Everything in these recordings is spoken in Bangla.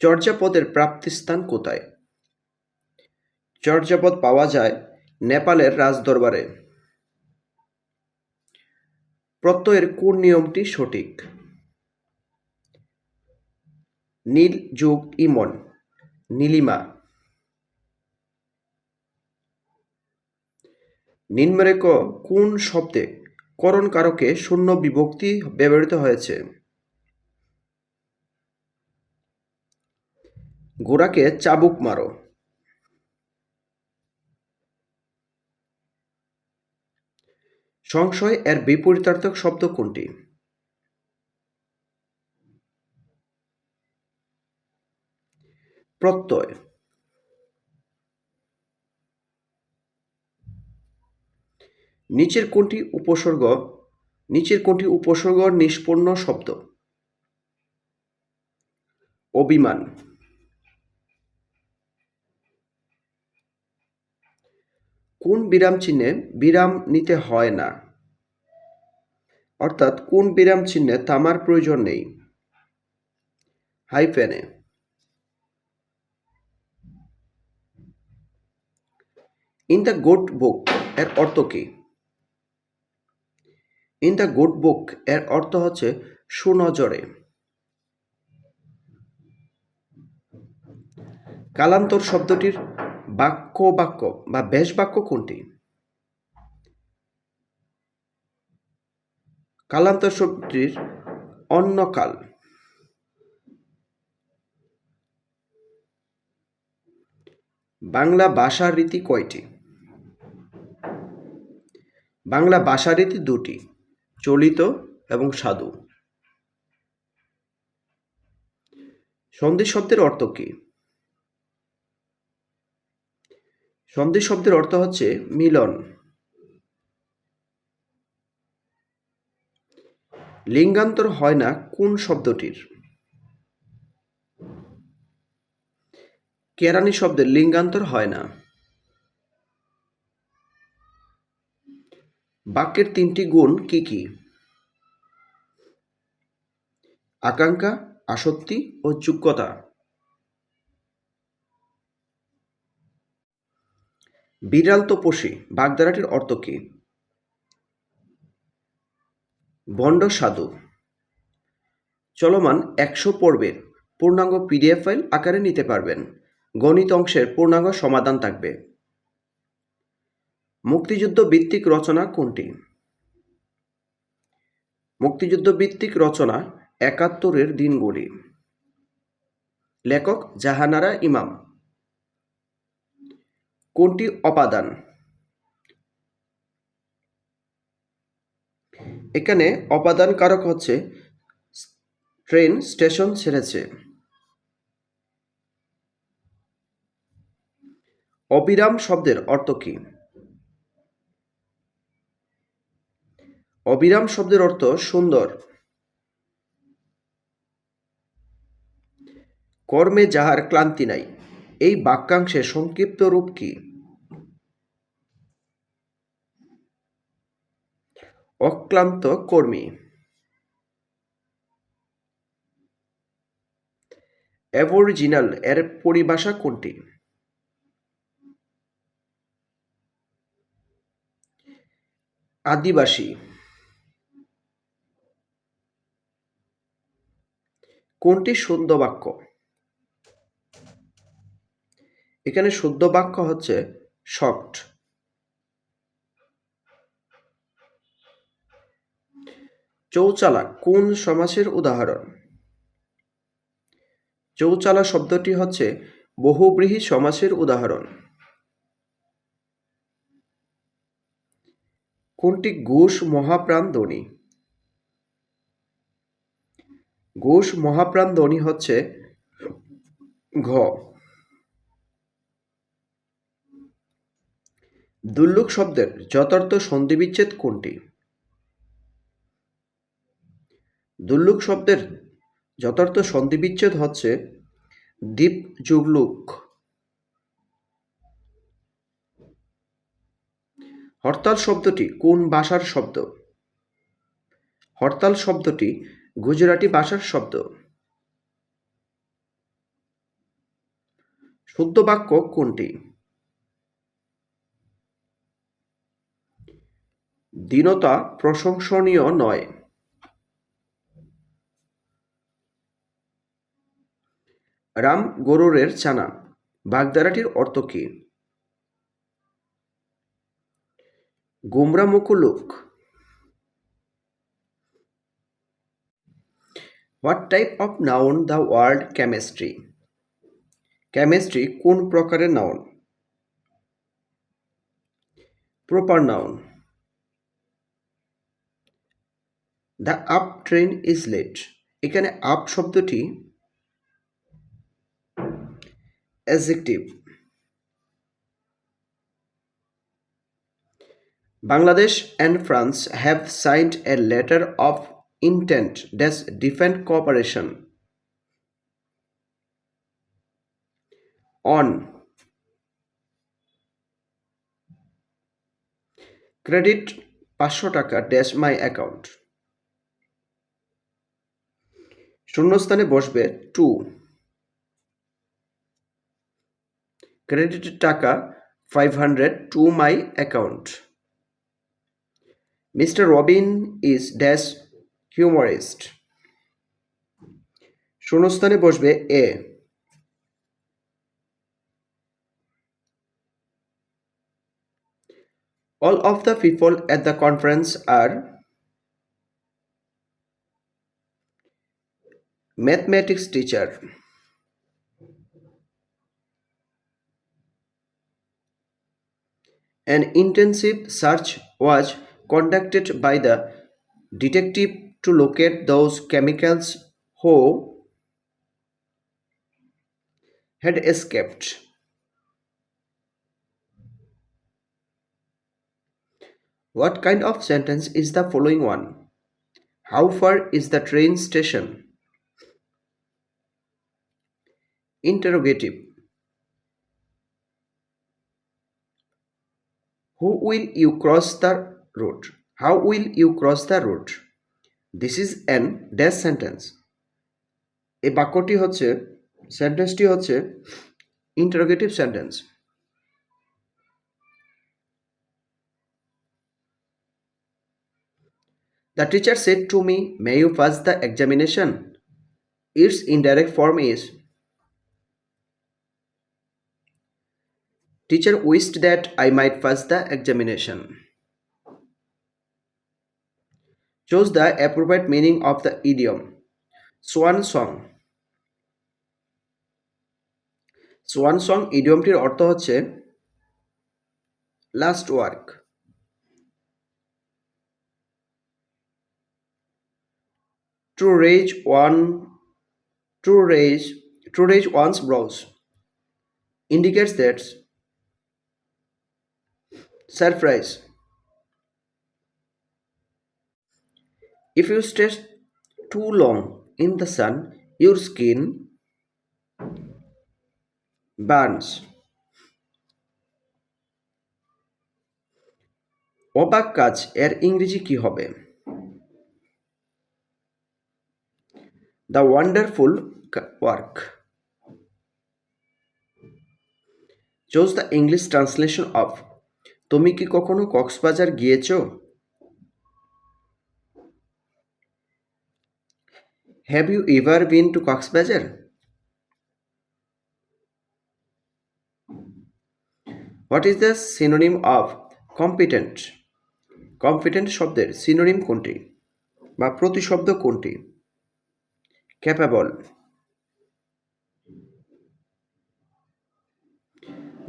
চর্যাপদের প্রাপ্তিস্থান কোথায়? চর্যাপদ পাওয়া যায় নেপালের রাজদরবারে। প্রত্যয়ের কোন নিয়মটি সঠিক? নীল যোগ ইমন, নীলিমা। নিম্নরেখ কোন শব্দে করণ কারকে শূন্য বিভক্তি ব্যবহৃত হয়েছে? ঘোড়াকে চাবুক মারো। সংশয় এর বিপরীতার্থক শব্দ কোনটি? প্রত্যয়। নিচের কোনটি উপসর্গ? নিচের কোনটি উপসর্গ নিষ্পন্ন শব্দ? অভিমান। কোন বিরাম চিহ্নে বিরাম নিতে হয় না? অর্থাৎ কোন বিরাম চিহ্নে তামার প্রয়োজন নেই? হাইফেনে ইন দ্য গুড বুক এর অর্থ কি? ইন দ্য গুড বুক এর অর্থ হচ্ছে সুনজরে। কালান্তর শব্দটির বাক্য বাক্য বা বেশ বাক্য কোনটি? কালান্তর শব্দটির অন্যকাল বাংলা ভাষার রীতি কয়টি? বাংলা ভাষা রীতি দুটি, চলিত এবং সাধু। সন্ধি শব্দের অর্থ কি? সন্ধি শব্দের অর্থ হচ্ছে মিলন। লিঙ্গান্তর হয় না কোন শব্দটির। কেরানি শব্দের লিঙ্গান্তর হয় না। বাক্যের তিনটি গুণ কি কি? আকাঙ্ক্ষা, আসক্তি ও যোগ্যতা। বিড়াল তপস্বী বাগধারাটির অর্থ কি? বন্ড সাধু। চলমান একশো পর্বের পূর্ণাঙ্গ পিডিএফ ফাইল আকারে নিতে পারবেন। গণিত অংশের পূর্ণাঙ্গ সমাধান থাকবে। মুক্তিযুদ্ধ ভিত্তিক রচনা কোনটি? মুক্তিযুদ্ধ ভিত্তিক রচনা একাত্তরের দিনগুলি। লেখক জাহানারা ইমাম। কোনটি অপাদান? এখানে অপাদান কারক হচ্ছে ট্রেন স্টেশন ছেড়েছে। অবিরাম শব্দের অর্থ কি? অবিরাম শব্দের অর্থ সুন্দর। কর্মে যাহার ক্লান্তি নাই, এই বাক্যাংশের সংক্ষিপ্ত রূপ কি? অক্লান্ত কর্মী। অ্যাবরিজিনাল এর পরিভাষা কোনটি? আদিবাসী। কোনটি শুদ্ধ বাক্য? এখানে শুদ্ধ বাক্য হচ্ছে শক্ট চৌচালা কোন সমাসের উদাহরণ? চৌচালা শব্দটি হচ্ছে বহুব্রীহি সমাসের উদাহরণ। কোনটি ঘোষ মহাপ্রাণ ধ্বনি? ঘোষ মহাপ্রাণ ধ্বনি হচ্ছে ঘ। দুর্লুক শব্দের যথার্থ সন্ধিবিচ্ছেদ কোনটি? দুর্লুক শব্দের যথার্থ সন্ধিবিচ্ছেদ হচ্ছে দ্বীপ যুগলুক। হরতাল শব্দটি কোন ভাষার শব্দ? হরতাল শব্দটি গুজরাটি ভাষার শব্দ। শুদ্ধ বাক্য কোনটি? দীনতা প্রশংসনীয় নয়। রাম গরুরের চানা বাগধারাটির অর্থ কী? গুমরামুখু লোক। What type of noun the word chemistry chemistry কোন প্রকারের noun proper noun the up train is late এখানে আপ শব্দটি adjective Bangladesh and France have signed a letter of intent that defend cooperation on credit পাঁচশো টাকা ড্যাশ মাই অ্যাকাউন্ট শূন্যস্থানে বসবে টু ক্রেডিটের টাকা five hundred to my account mister Robin is dash humorist শূন্যস্থানে বসবে a all of the people at the conference R mathematics teacher An intensive search was conducted by the detective to locate those chemicals who had escaped. What kind of sentence is the following one? How far is the train station? Interrogative. Who will you cross the road? How will you cross the road? This is an dash sentence. এই বাক্যটি হচ্ছে সেন্টেন্সটি হচ্ছে interrogative sentence The teacher said to me, May you pass the examination? Its indirect form is Teacher wished that I might pass the examination. Choose the appropriate meaning of the idiom. Swan song. Swan song ইডিয়মটির অর্থ হচ্ছে last work to rage one to rage to rage once browse indicates that surprise if you stay too long in the sun your skin burns অবাক কাজ এর ইংরেজি কি হবে the wonderful work choose the English translation of তুমি কি কখনো কক্সবাজার গিয়েছ? Have you ever been to Cox's Bazar? What is the synonym of competent competent শব্দের সিনোনিম কোনটি? বা প্রতিশব্দ কোনটি? Capable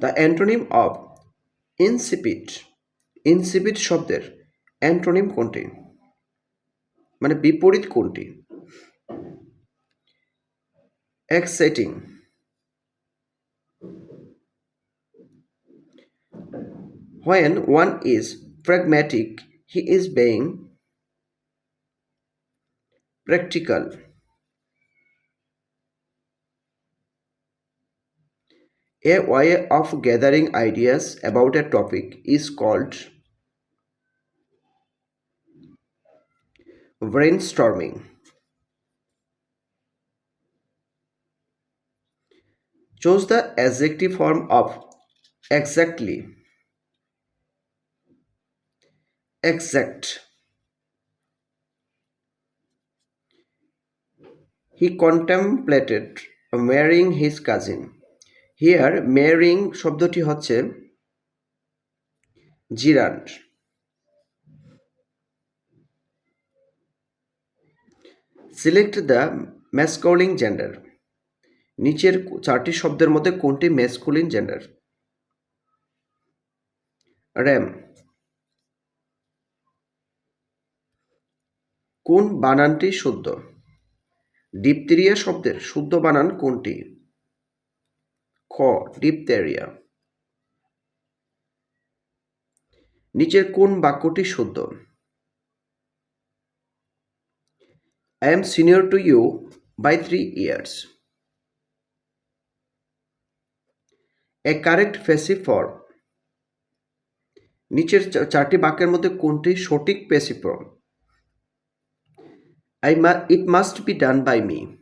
the antonym of insipid insipid শব্দের অ্যান্টোনিম কোনটি? মানে বিপরীত কোনটি? Exciting when one is pragmatic, he is being practical A way of gathering ideas about a topic is called brainstorming. Choose the adjective form of exactly. Exact. He contemplated marrying his cousin. Here, marrying শব্দটি হচ্ছে gerund select the masculine gender নিচের চারটি শব্দের মধ্যে কোনটি ম্যাসকুলিন জেন্ডার র্যাম কোন বানানটি শুদ্ধ? ডিপতেরিয়া শব্দের শুদ্ধ বানান কোনটি? খ ডিপতেরিয়া নিচের কোন বাক্যটি শুদ্ধ? I am senior to you by three years a correct passive form নিচের চারটি বাক্যের মধ্যে কোনটি সঠিক passive form mu- it must be done by me.